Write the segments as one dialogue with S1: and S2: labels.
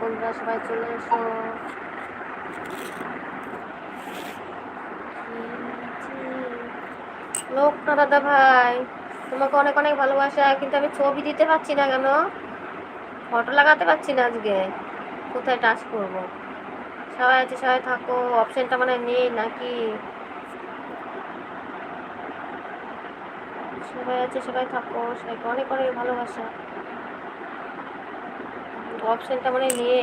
S1: তোমরা সবাই চলে এসো। লোক না দাদা ভাই, তোমাকে অনেক অনেক ভালোবাসা, কিন্তু আমি ছবি দিতে পারছি না কেন? ফটো লাগাতে পারছি না আজকে। কোথায় টাচ করব? সবাই আছে, সবাই থাকো। অপশনটা মানে নেই নাকি? সবাই আছে, সবাই থাকো। সবাইকে অনেক অনেক ভালোবাসা। অপশনটা মানে নিয়ে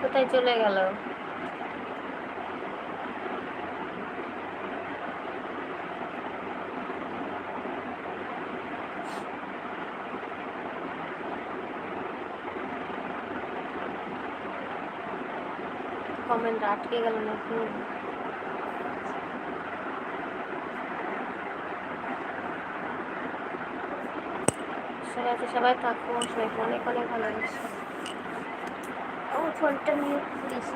S1: কোথায় চলে গেল? কমেন্ট আটকে গেল নাকি সবাই আছে সবাই থাকো সবাইকে অনেক অনেক ভালোবাসি। ও ফোনটা নিয়ে প্লিজ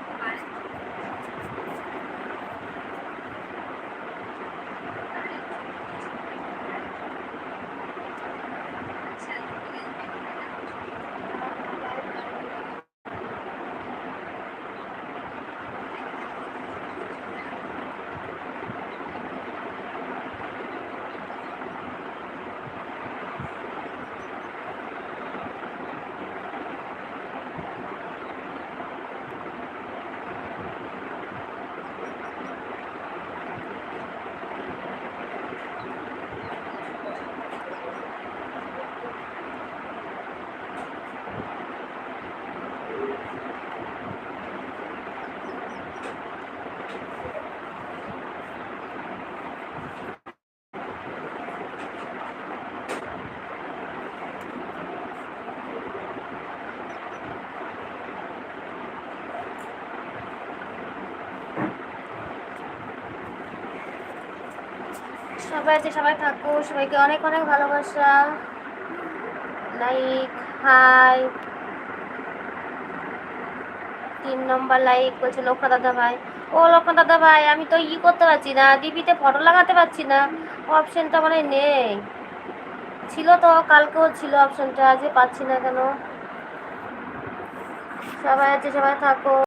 S1: সবাই আছে সবাই থাকো, সবাইকে অনেক অনেক ভালোবাসা। লাইক হাই তিন নম্বর লাইক বলছে লক্ষ্য দাদা ভাই। ও লক্ষ্য দাদা ভাই, আমি তো ই করতে পারছি না ডিপিতে ফটো লাগাতে পারছি না। অপশনটা মানে নেই। ছিল তো, কালকেও ছিল অপশনটা আজকে পাচ্ছি না কেন। সবাই আছে, সবাই থাকো।